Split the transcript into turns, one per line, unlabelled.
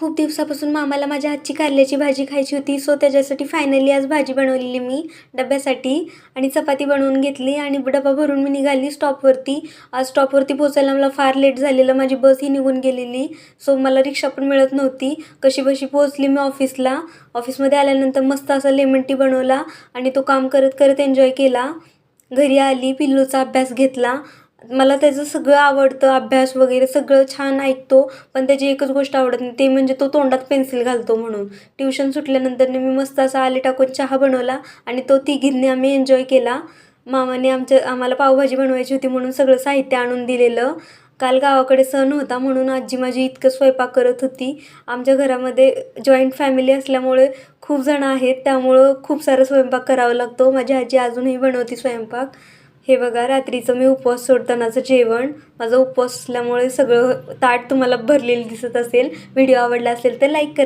खूप दिवसापासून मामाला माझ्या हातची कारल्याची भाजी खायची होती. सो त्याच्यासाठी फायनली आज भाजी बनवलेली मी डब्यासाठी. आणि चपाती बनवून घेतली आणि डबा भरून मी निघाली स्टॉपवरती आज स्टॉपवरती पोचायला मला फार लेट झालेलं. माझी बसही निघून गेलेली. सो मला रिक्षा पण मिळत नव्हती. कशी बशी पोहोचली मी ऑफिसला ऑफिसमध्ये आल्यानंतर मस्त असा लेमन टी बनवला आणि तो काम करत करत एन्जॉय केला. घरी आली पिल्लूचा अभ्यास घेतला. मला त्याचं सगळं आवडतं अभ्यास वगैरे सगळं छान ऐकतो पण त्याची एकच गोष्ट आवडत नाही ते म्हणजे तो तोंडात पेन्सिल घालतो म्हणून. ट्युशन सुटल्यानंतर मी मस्त असा आले टाकून चहा बनवला आणि तो तिघींनी आम्ही एन्जॉय केला. मामाने आमच्या आम्हाला पावभाजी बनवायची होती म्हणून सगळं साहित्य आणून दिलेलं. काल गावाकडे सण होता म्हणून आजी माझी इतकं स्वयंपाक करत होती. आमच्या घरामध्ये जॉईंट फॅमिली असल्यामुळे खूप जण आहेत त्यामुळं खूप सारा स्वयंपाक करावा लागतो. माझी आजी अजूनही बनवते स्वयंपाक. हे बघा रात्रीचं मी उपवास सोडतानाचं जेवण. माझा उपवास असल्यामुळे सगळं ताट तुम्हाला भरलेलं दिसत असेल. व्हिडिओ आवडला असेल तर लाईक करा.